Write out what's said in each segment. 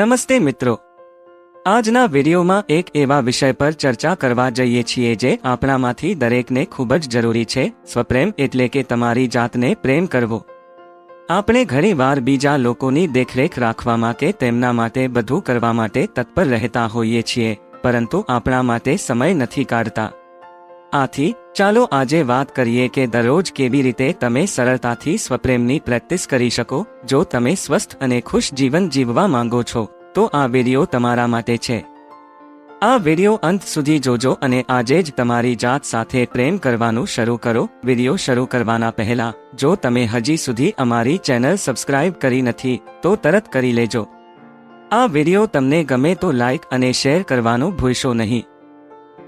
નમસ્તે મિત્રો. આજના વિડીયોમાં એક એવા વિષય પર ચર્ચા કરવા જઈએ છીએ જે આપણામાંથી દરેકને ખૂબ જ જરૂરી છે, સ્વપ્રેમ એટલે કે તમારી જાતને પ્રેમ કરવો. આપણે ઘણીવાર બીજા લોકોની દેખરેખ રાખવામાં કે તેમના માટે બધું કરવા માટે તત્પર રહેતા હોઈએ છીએ, પરંતુ આપણા માટે સમય નથી કાઢતા. આથી, ચાલો આજે વાત કરીએ કે દરરોજ કેવી રીતે તમે સરળતાથી સ્વપ્રેમની પ્રેક્ટિસ કરી શકો, જો તમે સ્વસ્થ અને ખુશ જીવન જીવવા માંગો છો. તો આ વીડિયો તમારા માટે છે. આ વીડિયો અંત સુધી જોજો અને આજે જ તમારી જાત સાથે પ્રેમ કરવાનું શરૂ કરો. વીડિયો શરૂ કરવાના પહેલા, જો તમે હજી સુધી અમારી ચેનલ સબસ્ક્રાઇબ કરી નથી, તો તરત કરી લેજો. આ વીડિયો તમને ગમે તો લાઇક અને શેર કરવાનું ભૂલશો નહીં.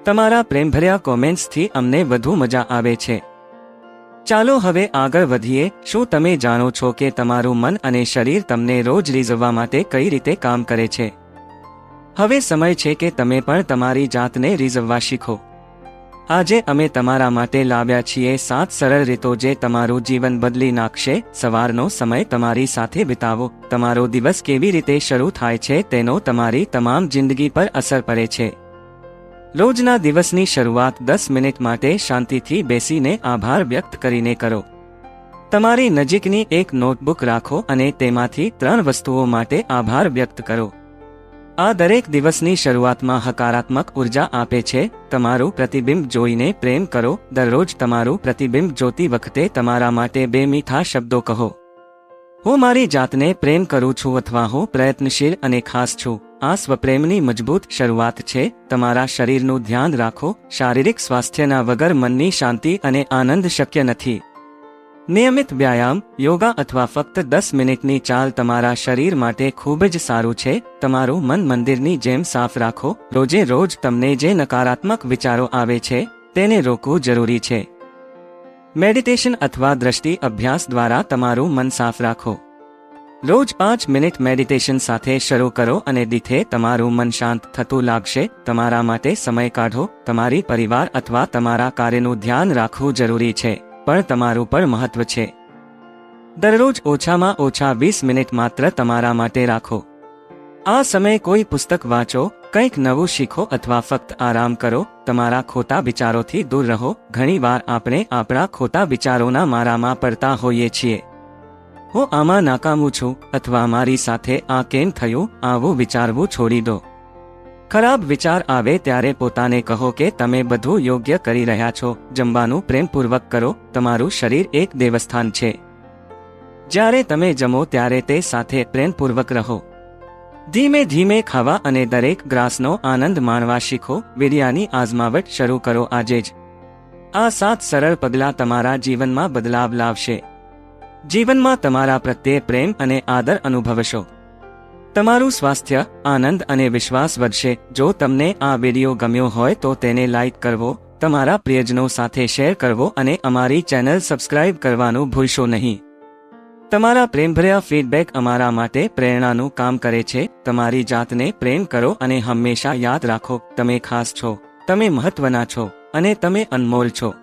તમારા પ્રેમભર્યા કોમેન્ટ્સથી અમને વધુ મજા આવે છે. ચાલો હવે આગળ વધીએ. શું તમે જાણો છો કે તમારું મન અને શરીર તમને રોજ રીઝવવા માટે કઈ રીતે કામ કરે છે? હવે સમય છે કે તમે પણ તમારી જાતને રીઝવવા શીખો. આજે અમે તમારા માટે લાવ્યા છીએ સાત સરળ રીતો જે તમારું જીવન બદલી નાખશે. સવારનો સમય તમારી સાથે વિતાવો. તમારો દિવસ કેવી રીતે શરૂ થાય છે તેનો તમારી તમામ જિંદગી પર અસર પડે છે. રોજના દિવસની શરૂઆત દસ મિનિટ માટે શાંતિથી બેસીને આભાર વ્યક્ત કરીને કરો. તમારી નજીકની એક નોટબુક રાખો અને તેમાંથી ત્રણ વસ્તુઓ માટે આભાર વ્યક્ત કરો. આ દરેક દિવસની શરૂઆતમાં હકારાત્મક ઊર્જા આપે છે, તમારું પ્રતિબિંબ જોઈને પ્રેમ કરો, દરરોજ તમારું પ્રતિબિંબ જોતી વખતે તમારા માટે બે મીઠા શબ્દો કહો. હું મારી જાતને પ્રેમ કરું છું અથવા હું પ્રયત્નશીલ અને ખાસ છું. આ સ્વપ્રેમની મજબૂત શરૂઆત છે. તમારા શરીરનું ધ્યાન રાખો. શારીરિક સ્વાસ્થ્યના વગર મનની શાંતિ અને આનંદ શક્ય નથી. નિયમિત વ્યાયામ, યોગા અથવા ફક્ત દસ મિનિટની ચાલ તમારા શરીર માટે ખૂબ જ સારું છે. તમારું મન મંદિરની જેમ સાફ રાખો. રોજે રોજ તમને જે નકારાત્મક વિચારો આવે છે, તેને રોકવું જરૂરી છે. મેડિટેશન અથવા દ્રષ્ટિ અભ્યાસ દ્વારા તમારું મન સાફ રાખો. રોજ પાંચ મિનિટ મેડિટેશન સાથે શરૂ કરો અને દીથે તમારું મન શાંત થતું લાગશે. તમારા માટે સમય કાઢો. તમારી પરિવાર અથવા તમારા કાર્યનું ધ્યાન રાખવું જરૂરી છે, પણ તમારું પણ મહત્વ છે. દરરોજ ઓછામાં ઓછા વીસ મિનિટ માત્ર તમારા માટે રાખો. આ સમય કોઈ પુસ્તક વાંચો, કંઈક નવું શીખો અથવા ફક્ત આરામ કરો. તમારા ખોટા વિચારોથી દૂર રહો. ઘણીવાર આપણે આપણા ખોટા વિચારોના મારામાં પડતા હોઈએ છીએ. હું આમાં નાકામું છું અથવા મારી સાથે આ કેમ થયું, આવું વિચારવું છોડી દો. ખરાબ વિચાર આવે ત્યારે પોતાને કહો કે તમે બધું યોગ્ય કરી રહ્યા છો, જમવાનું પ્રેમપૂર્વક કરો, તમારું શરીર એક દેવસ્થાન છે. જ્યારે તમે જમો ત્યારે તે સાથે પ્રેમપૂર્વક રહો. ધીમે ધીમે ખાવા અને દરેક ગ્રાસનો આનંદ માણવા શીખો વિડિયાની આઝમાવટ શરૂ કરો આજે જ. આ સાત સરળ પગલાં તમારા જીવનમાં બદલાવ લાવશે. જીવનમાં તમારા પ્રત્યે પ્રેમ અને આદર અનુભવશો. તમારું સ્વાસ્થ્ય, આનંદ અને વિશ્વાસ વધશે. જો તમને આ વીડિયો ગમ્યો હોય તો તેને લાઇક કરવો, તમારા પ્રિયજનો સાથે શેર કરવો અને અમારી ચેનલ સબસ્ક્રાઇબ કરવાનું ભૂલશો નહીં. તમારા પ્રેમભર્યા ફીડબેક અમારા માટે પ્રેરણાનું કામ કરે છે. તમારી જાતને પ્રેમ કરો અને હંમેશા યાદ રાખો. તમે ખાસ છો. તમે મહત્વના છો અને તમે અનમોલ છો.